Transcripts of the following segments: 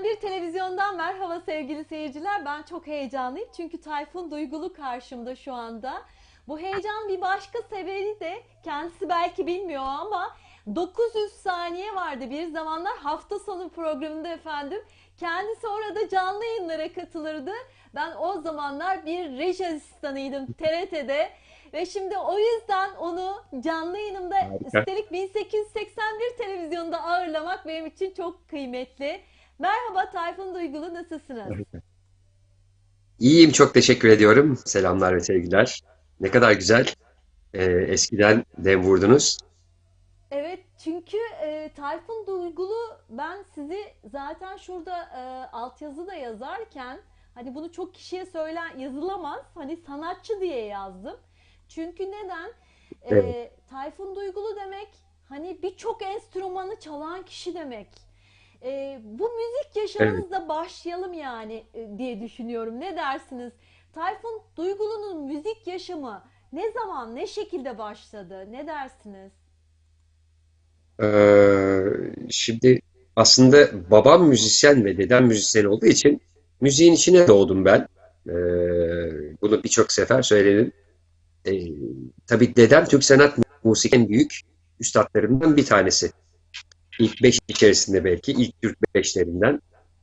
81 televizyondan merhaba sevgili seyirciler. Ben çok heyecanlıyım çünkü Tayfun Duygulu karşımda şu anda. Bu heyecan bir başka sebebi de kendisi belki bilmiyor ama 900 saniye vardı bir zamanlar hafta sonu programında efendim. Kendisi orada canlı yayınlara katılırdı. Ben o zamanlar bir reji asistanıydım TRT'de. Ve şimdi o yüzden onu canlı yayınımda Harika. üstelik 1881 televizyonda ağırlamak benim için çok kıymetli. Merhaba Tayfun Duygulu nasılsınız? İyiyim, çok teşekkür ediyorum. Selamlar ve sevgiler. Ne kadar güzel. Ee, eskiden dem vurdunuz. Evet çünkü e, Tayfun Duygulu ben sizi zaten şurada e, altyazı da yazarken hani bunu çok kişiye söylen yazılamaz hani sanatçı diye yazdım. Çünkü neden? E, Evet. Tayfun Duygulu demek hani birçok enstrümanı çalan kişi demek. E, bu müzik yaşamınızla başlayalım yani e, diye düşünüyorum. Ne dersiniz? Tayfun Duygulu'nun müzik yaşamı ne zaman, ne şekilde başladı? Ne dersiniz? Ee, şimdi aslında babam müzisyen ve dedem müzisyen olduğu için müziğin içine doğdum ben. Ee, bunu birçok sefer söyledim. Ee, tabii dedem Türk sanat en büyük üstadlarından bir tanesi. İlk beş içerisinde belki, ilk Türk beşlerinden.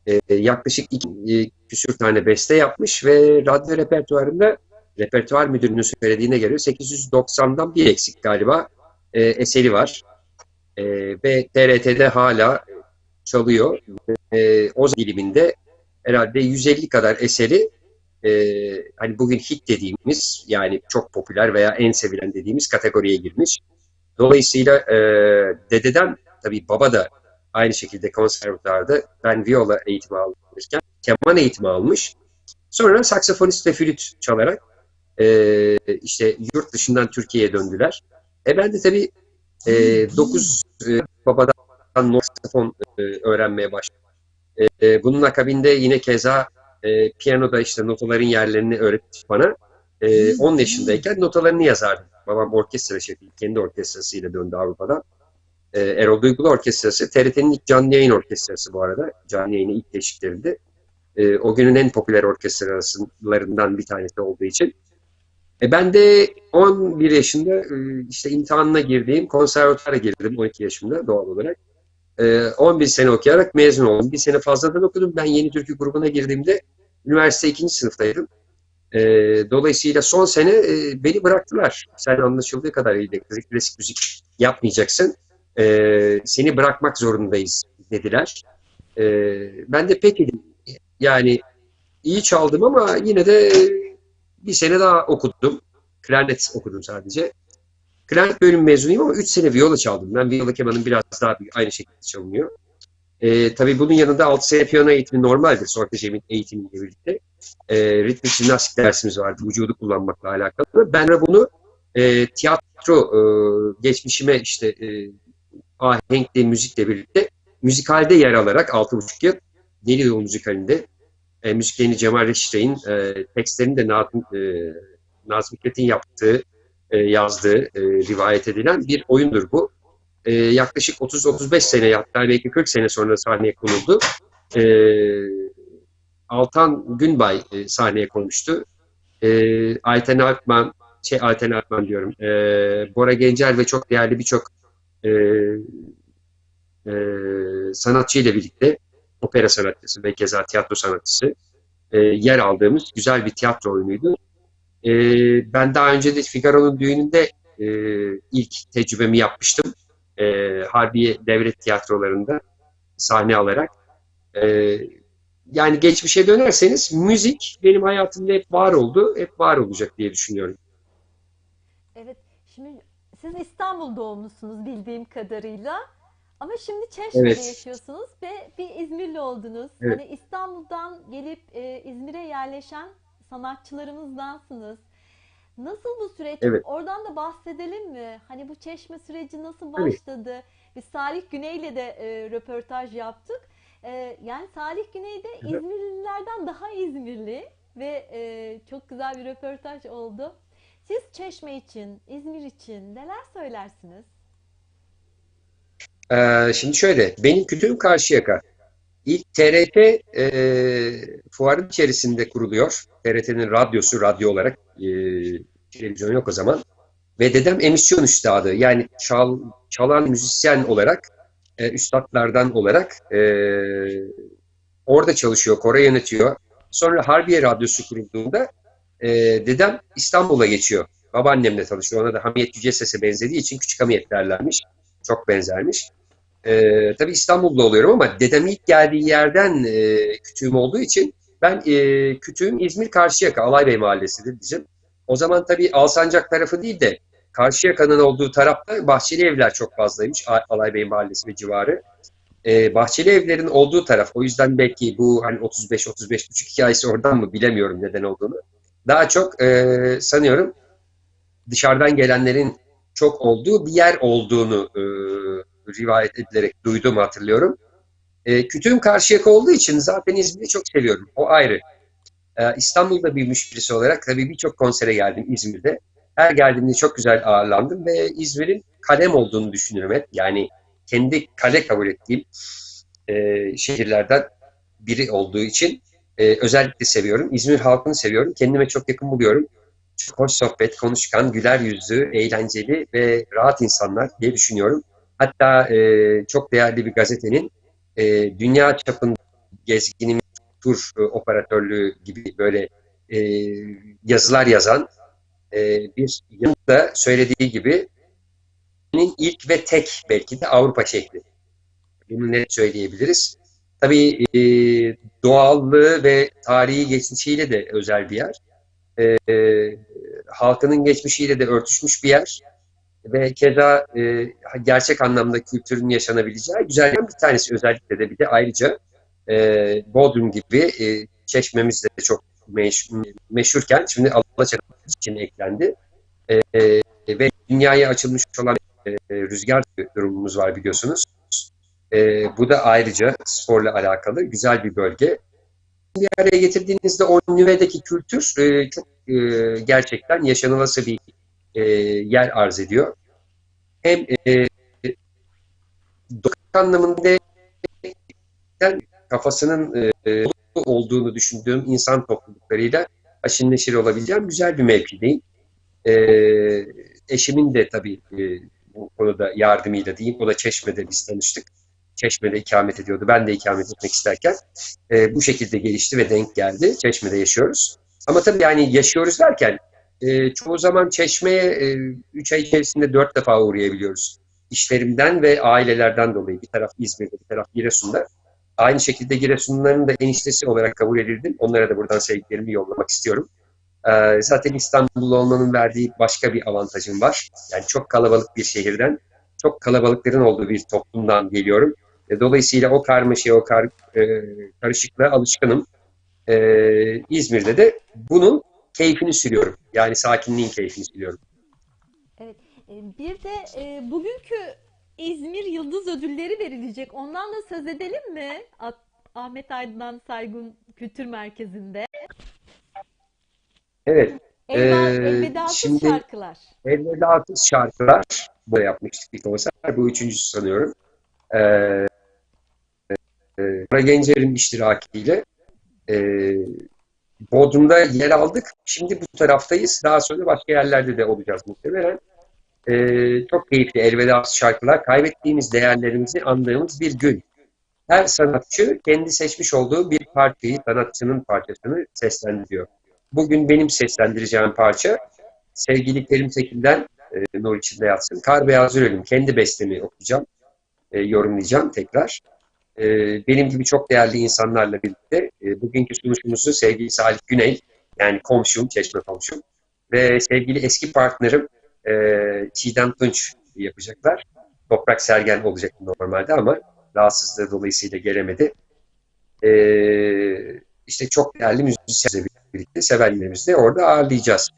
Ee, yaklaşık iki e, küsür tane beste yapmış ve radyo repertuarında repertuar müdürünün söylediğine göre 890'dan bir eksik galiba e, eseri var. E, ve TRT'de hala çalıyor. E, o diliminde herhalde 150 kadar eseri e, hani bugün hit dediğimiz yani çok popüler veya en sevilen dediğimiz kategoriye girmiş. Dolayısıyla e, dededen tabii baba da aynı şekilde konservatuarda ben viola eğitimi alırken keman eğitimi almış. Sonra saksafonist ve flüt çalarak e, işte yurt dışından Türkiye'ye döndüler. E ben de tabii e, 9 e, babadan saksafon e, öğrenmeye başladım. E, e, bunun akabinde yine keza e, piyanoda işte notaların yerlerini öğretti bana. E, 10 yaşındayken notalarını yazardım. Babam orkestra şefi, kendi orkestrasıyla döndü Avrupa'dan. E, Erol Duygulu Orkestrası, TRT'nin ilk canlı yayın orkestrası bu arada. Canlı yayını ilk teşviklerinde. E, o günün en popüler orkestralarından bir tanesi olduğu için. E ben de 11 yaşında e, işte imtihanına girdiğim konservatuvara girdim 12 yaşımda doğal olarak. E, 11 sene okuyarak mezun oldum. Bir sene fazladan okudum. Ben Yeni Türkü grubuna girdiğimde üniversite 2. sınıftaydım. E, dolayısıyla son sene e, beni bıraktılar. Sen anlaşıldığı kadarıyla klasik, klasik müzik yapmayacaksın. E, seni bırakmak zorundayız dediler. E, ben de peki. Yani iyi çaldım ama yine de bir sene daha okudum. Klarnet okudum sadece. Klarnet bölüm mezunuyum ama 3 sene viola çaldım. Ben viola kemanın biraz daha aynı şekilde çalınıyor. Ee, tabii bunun yanında 6 sene piyano eğitimi normaldir. Solfej eğitimiyle birlikte. Ee, ritmik jimnastik dersimiz vardı. Vücudu kullanmakla alakalı. Ben de bunu e, tiyatro e, geçmişime işte e, ahenkle, müzikle birlikte müzikalde yer alarak 6,5 yıl Deli Yol müzikalinde e, müziklerini Cemal Reşit'in, e, tekstlerini de Nazım, e, Nazım Hikmet'in yaptığı, e, yazdığı, e, rivayet edilen bir oyundur bu. E, yaklaşık 30-35 sene, hatta belki 40 sene sonra sahneye konuldu. E, Altan Günbay e, sahneye konmuştu. E, Ayten Alpman, şey Ayten Alpman diyorum, e, Bora Gencel ve çok değerli birçok e, e, sanatçı ile birlikte opera sanatçısı ve keza tiyatro sanatçısı e, yer aldığımız güzel bir tiyatro oyunuydu. E, ben daha önce de Figaro'nun düğününde e, ilk tecrübemi yapmıştım. E, Harbiye Devlet Tiyatrolarında sahne alarak. E, yani geçmişe dönerseniz müzik benim hayatımda hep var oldu, hep var olacak diye düşünüyorum. Evet, şimdi siz İstanbul doğumlusunuz bildiğim kadarıyla. Ama şimdi Çeşme'de Evet, yaşıyorsunuz ve bir İzmirli oldunuz. evet, Hani İstanbul'dan gelip e, İzmir'e yerleşen sanatçılarımızdansınız. Nasıl bu süreç? evet, Oradan da bahsedelim mi? Hani bu Çeşme süreci nasıl başladı? Biz Salih Güney'le de e, röportaj yaptık. E, yani Salih Güney de Evet. İzmirlilerden daha İzmirli ve e, çok güzel bir röportaj oldu. Siz Çeşme için, İzmir için neler söylersiniz? Ee, şimdi şöyle, benim kültürüm Karşıyaka. İlk TRT e, fuarın içerisinde kuruluyor. TRT'nin radyosu, radyo olarak e, televizyon yok o zaman. Ve dedem emisyon üstadı. Yani çal, çalan müzisyen olarak, e, üstadlardan olarak e, orada çalışıyor, koro yönetiyor. Sonra Harbiye Radyosu kurulduğunda e, dedem İstanbul'a geçiyor. Babaannemle tanışıyor. Ona da Hamiyet Yüce Ses'e benzediği için küçük Hamiyet derlermiş. Çok benzermiş. Ee, tabii İstanbul'da oluyorum ama dedem ilk geldiği yerden e, kütüğüm olduğu için ben e, kütüğüm İzmir Karşıyaka, Alaybey Mahallesi'dir bizim. O zaman tabii Alsancak tarafı değil de Karşıyaka'nın olduğu tarafta Bahçeli Evler çok fazlaymış. Alaybey Mahallesi ve civarı. Ee, Bahçeli Evler'in olduğu taraf. O yüzden belki bu hani 35-35 buçuk hikayesi oradan mı bilemiyorum neden olduğunu. Daha çok e, sanıyorum dışarıdan gelenlerin çok olduğu bir yer olduğunu e, rivayet edilerek duyduğumu hatırlıyorum. E, kütüğüm Karşıyaka olduğu için zaten İzmir'i çok seviyorum. O ayrı. E, İstanbul'da büyümüş birisi olarak tabii birçok konsere geldim İzmir'de. Her geldiğimde çok güzel ağırlandım ve İzmir'in kalem olduğunu düşünüyorum hep. Yani kendi kale kabul ettiğim e, şehirlerden biri olduğu için e, özellikle seviyorum. İzmir halkını seviyorum. Kendime çok yakın buluyorum. Çok hoş sohbet, konuşkan, güler yüzlü, eğlenceli ve rahat insanlar diye düşünüyorum. Hatta e, çok değerli bir gazetenin e, dünya çapında gezginimiz tur e, operatörlüğü gibi böyle e, yazılar yazan e, bir yanında söylediği gibi ilk ve tek belki de Avrupa şehri. Bunu net söyleyebiliriz. Tabii e, doğallığı ve tarihi geçmişiyle de özel bir yer. E, e, halkının geçmişiyle de örtüşmüş bir yer ve keza e, gerçek anlamda kültürün yaşanabileceği güzel bir tanesi özellikle de bir de ayrıca e, Bodrum gibi e, çeşmemiz de çok meş, meşhurken şimdi Alaçatı için eklendi e, e, ve dünyaya açılmış olan e, rüzgar durumumuz var biliyorsunuz. E, bu da ayrıca sporla alakalı güzel bir bölge. Bir araya getirdiğinizde o nüvedeki kültür e, çok e, gerçekten yaşanılası bir e, yer arz ediyor. Hem e, anlamında kafasının e, olduğunu düşündüğüm insan topluluklarıyla aşırı neşir olabileceğim güzel bir mevkideyim. E, eşimin de tabii e, bu konuda yardımıyla diyeyim. O da Çeşme'de biz tanıştık. Çeşme'de ikamet ediyordu. Ben de ikamet etmek isterken e, bu şekilde gelişti ve denk geldi. Çeşme'de yaşıyoruz. Ama tabii yani yaşıyoruz derken e, çoğu zaman Çeşme'ye 3 e, ay içerisinde 4 defa uğrayabiliyoruz. İşlerimden ve ailelerden dolayı. Bir taraf İzmir'de, bir taraf Giresun'da. Aynı şekilde Giresunluların da eniştesi olarak kabul edildim. Onlara da buradan sevgilerimi yollamak istiyorum. E, zaten İstanbul olmanın verdiği başka bir avantajım var. Yani çok kalabalık bir şehirden, çok kalabalıkların olduğu bir toplumdan geliyorum. E, dolayısıyla o karmaşaya, o kar, e, karışıklığa alışkınım. E, İzmir'de de bunun keyfini sürüyorum. Yani sakinliğin keyfini sürüyorum. Evet. e, Bir de e, bugünkü İzmir Yıldız Ödülleri verilecek. Ondan da söz edelim mi? Ah- Ahmet Aydın Saygun Kültür Merkezi'nde. Evet. Elva, Ee, elvedasız şimdi- şarkılar. Elvedasız şarkılar. Bu yapmıştık bir konser. Bu üçüncüsü sanıyorum. Ee, e, Bora Gencer'in iştirakiyle e, Bodrum'da yer aldık. Şimdi bu taraftayız. Daha sonra başka yerlerde de olacağız muhtemelen. Ee, çok keyifli elvedasız şarkılar. Kaybettiğimiz değerlerimizi andığımız bir gün. Her sanatçı kendi seçmiş olduğu bir parçayı, sanatçının parçasını seslendiriyor. Bugün benim seslendireceğim parça sevgili Kerim Tekin'den e, Nur içinde yatsın. Kar Beyaz Ölüm. Kendi bestemi okuyacağım. e, yorumlayacağım tekrar. E, benim gibi çok değerli insanlarla birlikte e, bugünkü sunuşumuzu sevgili Salih Güney, yani komşum, çeşme komşum ve sevgili eski partnerim e, Çiğdem Tunç yapacaklar. Toprak Sergen olacak normalde ama rahatsızlığı dolayısıyla gelemedi. E, işte çok değerli müzisyenlerle birlikte sevenlerimizi de orada ağırlayacağız.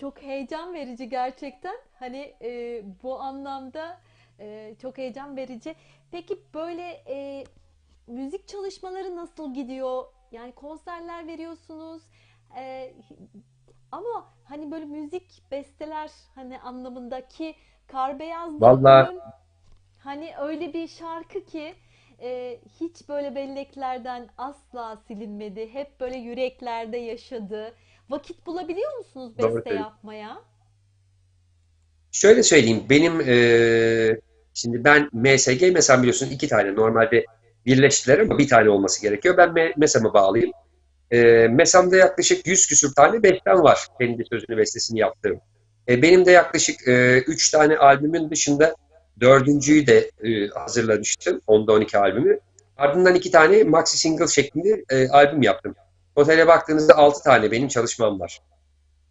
Çok heyecan verici gerçekten. Hani e, bu anlamda e, çok heyecan verici. Peki böyle e, müzik çalışmaları nasıl gidiyor? Yani konserler veriyorsunuz. E, ama hani böyle müzik besteler hani anlamındaki Kar Beyaz Vallahi- hani öyle bir şarkı ki e, hiç böyle belleklerden asla silinmedi. Hep böyle yüreklerde yaşadı. Vakit bulabiliyor musunuz Doğru beste söylüyorsun. yapmaya? Şöyle söyleyeyim, benim eee, şimdi ben MSG, MESAM biliyorsun iki tane normalde birleştiler ama bir tane olması gerekiyor. Ben Me- MESAM'a bağlıyım. Eee MESAM'da yaklaşık 100 küsur tane bestem var. Kendi sözünü bestesini yaptığım. E, benim de yaklaşık 3 tane albümün dışında dördüncüyü de e, hazırlamıştım. 10'da 12 albümü. Ardından iki tane maxi single şeklinde e, albüm yaptım. Totale baktığınızda 6 tane benim çalışmam var.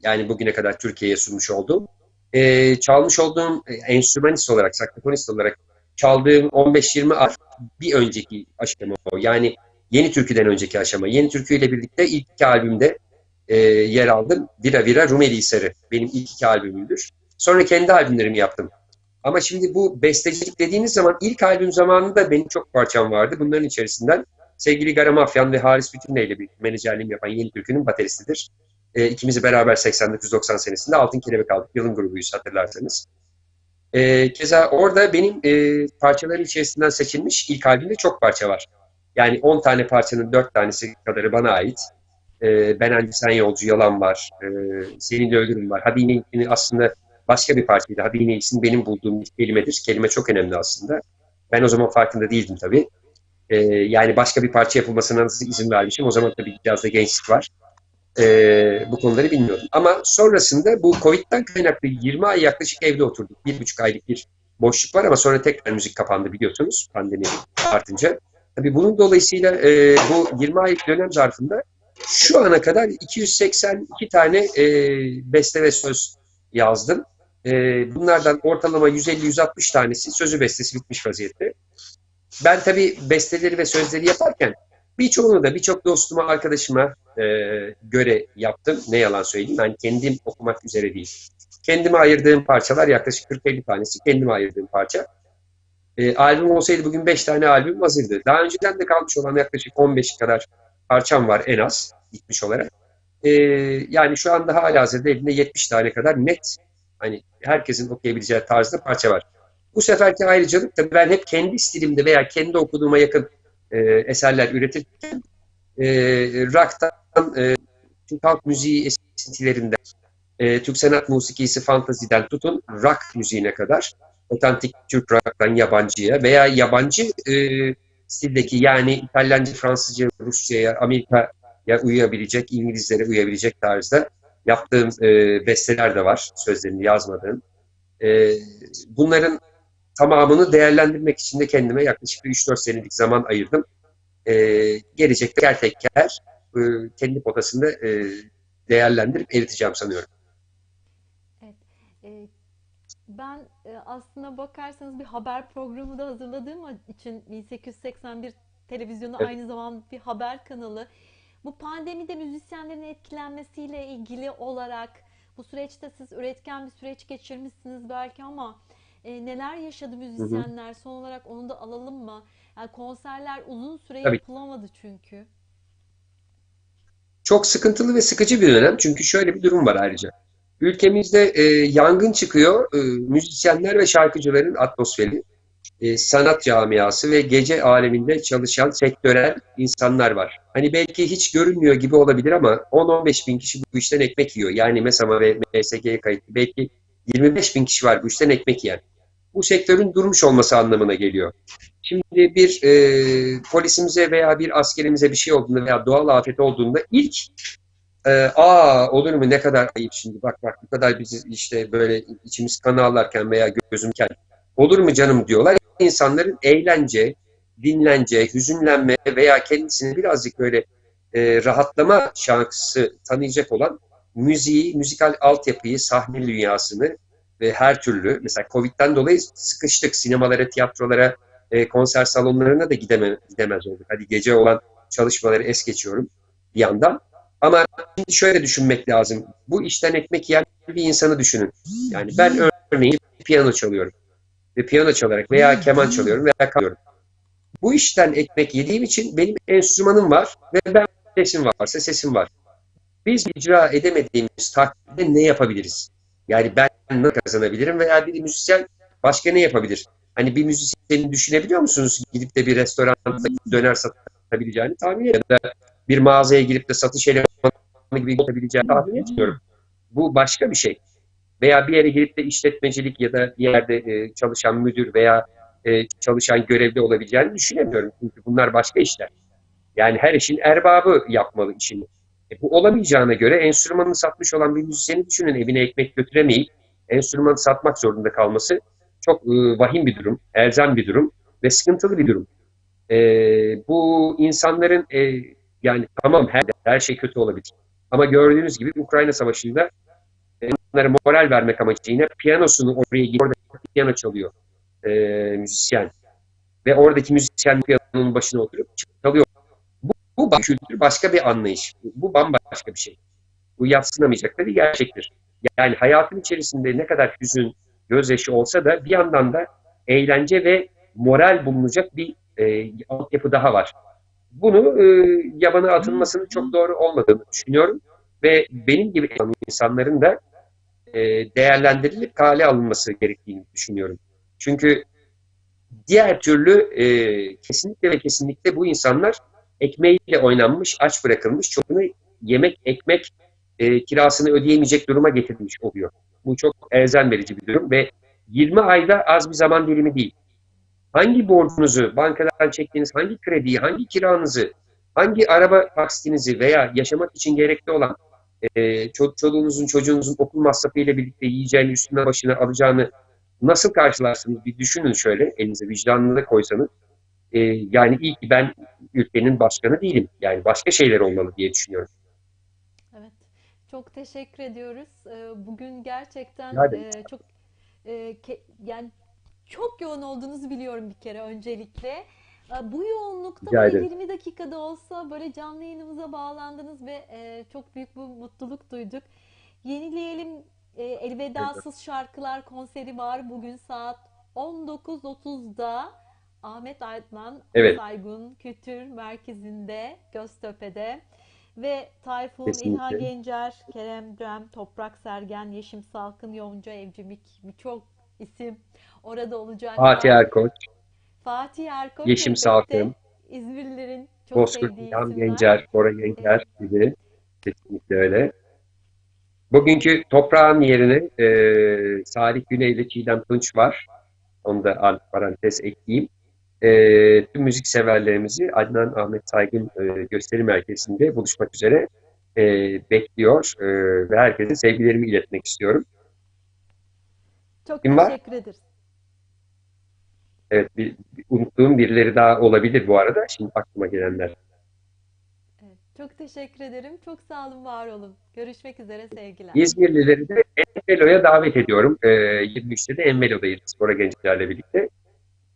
Yani bugüne kadar Türkiye'ye sunmuş olduğum. E, çalmış olduğum e, enstrümanist olarak, saksafonist olarak çaldığım 15-20 ar bir önceki aşama o. Yani Yeni Türkü'den önceki aşama. Yeni Türkü ile birlikte ilk iki albümde e, yer aldım. Vira Vira Rumeli Hisarı benim ilk iki albümümdür. Sonra kendi albümlerimi yaptım. Ama şimdi bu bestecilik dediğiniz zaman ilk albüm zamanında benim çok parçam vardı. Bunların içerisinden sevgili Gara Mafyan ve Haris Bütünlü ile bir menajerliğimi yapan Yeni Türkü'nün bateristidir. E, ikimizi beraber 89-90 senesinde Altın Kelebek aldık. Yılın grubuyuz hatırlarsanız. E, keza orada benim e, parçaların içerisinden seçilmiş ilk albümde çok parça var. Yani 10 tane parçanın 4 tanesi kadarı bana ait. E, ben Halil Sen Yolcu, Yalan var. E, Seninle Ölürüm var. Hadi yine yine aslında başka bir parçaydı. Hadi yine isim benim bulduğum bir kelimedir. Kelime çok önemli aslında. Ben o zaman farkında değildim tabii. E, yani başka bir parça yapılmasına nasıl izin vermişim. O zaman tabii biraz da gençlik var. E, bu konuları bilmiyordum. Ama sonrasında bu Covid'den kaynaklı 20 ay yaklaşık evde oturduk. Bir buçuk aylık bir boşluk var ama sonra tekrar müzik kapandı biliyorsunuz pandemi artınca. Tabii bunun dolayısıyla e, bu 20 aylık dönem zarfında şu ana kadar 282 tane e, beste ve söz yazdım. E, bunlardan ortalama 150-160 tanesi sözü bestesi bitmiş vaziyette. Ben tabii besteleri ve sözleri yaparken birçoğunu da birçok dostuma, arkadaşıma e, göre yaptım. Ne yalan söyleyeyim. Ben kendim okumak üzere değil. Kendime ayırdığım parçalar yaklaşık 40-50 tanesi kendime ayırdığım parça. E, albüm olsaydı bugün 5 tane albüm hazırdı. Daha önceden de kalmış olan yaklaşık 15 kadar parçam var en az gitmiş olarak. E, yani şu anda hala hazırda elimde 70 tane kadar net hani herkesin okuyabileceği tarzda parça var. Bu seferki ayrıcalık da ben hep kendi stilimde veya kendi okuduğuma yakın e, eserler üretirken e, rock'tan, e, Türk halk müziği esintilerinden, e, Türk sanat musikisi fantaziden tutun rock müziğine kadar otantik Türk rock'tan yabancıya veya yabancı e, stildeki yani İtalyanca, Fransızca, Rusça'ya, Amerika'ya uyabilecek, İngilizlere uyabilecek tarzda yaptığım e, besteler de var. Sözlerini yazmadığım. E, bunların tamamını değerlendirmek için de kendime yaklaşık bir 3-4 senelik zaman ayırdım. E, gelecekte teker teker e, kendi potasında e, değerlendirip eriteceğim sanıyorum. E, ben e, aslına bakarsanız bir haber programı da hazırladığım için 1881 televizyonu Evet. aynı zamanda bir haber kanalı. Bu pandemide müzisyenlerin etkilenmesiyle ilgili olarak bu süreçte siz üretken bir süreç geçirmişsiniz belki ama e, neler yaşadı müzisyenler? Son olarak onu da alalım mı? Yani konserler uzun süre Tabii. yapılamadı çünkü. Çok sıkıntılı ve sıkıcı bir dönem. Çünkü şöyle bir durum var ayrıca. Ülkemizde e, yangın çıkıyor. E, müzisyenler ve şarkıcıların atmosferi, e, sanat camiası ve gece aleminde çalışan sektörel insanlar var. Hani belki hiç görünmüyor gibi olabilir ama 10-15 bin kişi bu işten ekmek yiyor. Yani MESAM'a ve MSG'ye kayıtlı belki 25 bin kişi var bu işten ekmek yiyen. Bu sektörün durmuş olması anlamına geliyor. Şimdi bir e, polisimize veya bir askerimize bir şey olduğunda veya doğal afet olduğunda ilk e, aa olur mu ne kadar ayıp şimdi bak bak bu kadar biz işte böyle içimiz kan ağlarken veya gözümken olur mu canım diyorlar. İnsanların eğlence, dinlence, hüzünlenme veya kendisini birazcık böyle e, rahatlama şarkısı tanıyacak olan müziği, müzikal altyapıyı, sahne dünyasını ve her türlü mesela Covid'den dolayı sıkıştık sinemalara, tiyatrolara, e, konser salonlarına da gideme, gidemez olduk. Hadi gece olan çalışmaları es geçiyorum bir yandan. Ama şimdi şöyle düşünmek lazım. Bu işten ekmek yiyen bir insanı düşünün. Yani ben örneğin piyano çalıyorum. Ve piyano çalarak veya keman çalıyorum veya kalıyorum. Bu işten ekmek yediğim için benim enstrümanım var ve ben sesim varsa sesim var. Biz icra edemediğimiz takdirde ne yapabiliriz? Yani ben nasıl kazanabilirim veya bir müzisyen başka ne yapabilir? Hani bir müzisyeni düşünebiliyor musunuz? Gidip de bir restoranda döner satabileceğini tahmin ediyorum. Ya da bir mağazaya girip de satış elemanı gibi olabileceğini tahmin etmiyorum. Bu başka bir şey. Veya bir yere girip de işletmecilik ya da bir yerde e, çalışan müdür veya e, çalışan görevli olabileceğini düşünemiyorum. Çünkü bunlar başka işler. Yani her işin erbabı yapmalı işini. E, bu olamayacağına göre enstrümanını satmış olan bir müzisyeni düşünün evine ekmek götüremeyip enstrümanı satmak zorunda kalması çok e, vahim bir durum, elzem bir durum ve sıkıntılı bir durum. E, bu insanların e, yani tamam her, her şey kötü olabilir. Ama gördüğünüz gibi Ukrayna Savaşı'nda onlara moral vermek amacıyla piyanosunu oraya gidip orada piyano çalıyor e, müzisyen. Ve oradaki müzisyen piyanonun başına oturup. Bu, kültür, başka bir anlayış. Bu bambaşka bir şey. Bu yatsınamayacak da bir gerçektir. Yani hayatın içerisinde ne kadar hüzün, gözyaşı olsa da bir yandan da eğlence ve moral bulunacak bir e, altyapı daha var. Bunu e, yabana atılmasının çok doğru olmadığını düşünüyorum. Ve benim gibi insanların da e, değerlendirilip kale alınması gerektiğini düşünüyorum. Çünkü diğer türlü e, kesinlikle ve kesinlikle bu insanlar ekmeğiyle oynanmış, aç bırakılmış, çoğunu yemek, ekmek e, kirasını ödeyemeyecek duruma getirilmiş oluyor. Bu çok elzem verici bir durum ve 20 ayda az bir zaman dilimi değil. Hangi borcunuzu, bankadan çektiğiniz hangi krediyi, hangi kiranızı, hangi araba taksitinizi veya yaşamak için gerekli olan e, ço çocuğunuzun okul masrafı ile birlikte yiyeceğini, üstüne başına alacağını nasıl karşılarsınız? Bir düşünün şöyle, elinize vicdanınıza koysanız. E, yani iyi ki ben ülkenin başkanı değilim. Yani başka şeyler olmalı diye düşünüyorum. Evet. Çok teşekkür ediyoruz. Ee, Bugün gerçekten e, çok e, ke- yani çok yoğun olduğunuzu biliyorum bir kere öncelikle. Ee, Bu yoğunlukta böyle ederim. 20 dakikada olsa böyle canlı yayınımıza bağlandınız ve e, çok büyük bir mutluluk duyduk. Yenileyelim e, Elvedasız Şarkılar konseri var bugün saat 19.30'da Ahmet Aytman Evet. Saygun Kültür Merkezi'nde Göztepe'de ve Tayfun, Kesinlikle. İlhan Gencer, Kerem Cem, Toprak Sergen, Yeşim Salkın, Yonca Evcimik birçok isim orada olacaklar. Fatih Erkoç, Fatih Erkoç Yeşim Salkın, İzmirlilerin çok Bozkurt sevdiği İlhan isimler. Gencer, Bora Gencer gibi. Kesinlikle öyle. Bugünkü toprağın yerine e, Salih Güney ile Çiğdem Tunç var. Onu da parantez ekleyeyim. E, tüm müzik severlerimizi Adnan Ahmet Saygın e, Gösteri Merkezi'nde buluşmak üzere e, bekliyor e, ve herkese sevgilerimi iletmek istiyorum. Çok Kim var? teşekkür ederiz. Evet, bir, bir unuttuğum birileri daha olabilir bu arada. Şimdi aklıma gelenler. Evet, çok teşekkür ederim. Çok sağ olun, var olun. Görüşmek üzere sevgiler. İzmirlileri de Envelo'ya davet ediyorum. Ee, 23'te de Envelo'dayız Bora Gençler'le birlikte.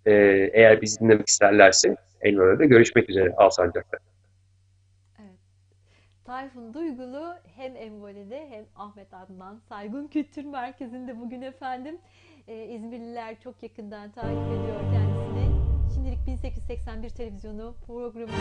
Ee, eğer bizi dinlemek isterlerse Envelo'da görüşmek üzere Alsancak'ta. Tayfun Duygulu hem Envoli'de hem Ahmet Adnan Saygun Kültür Merkezi'nde bugün efendim. Ee, İzmirliler çok yakından takip ediyor kendisini. Şimdilik 1881 televizyonu programı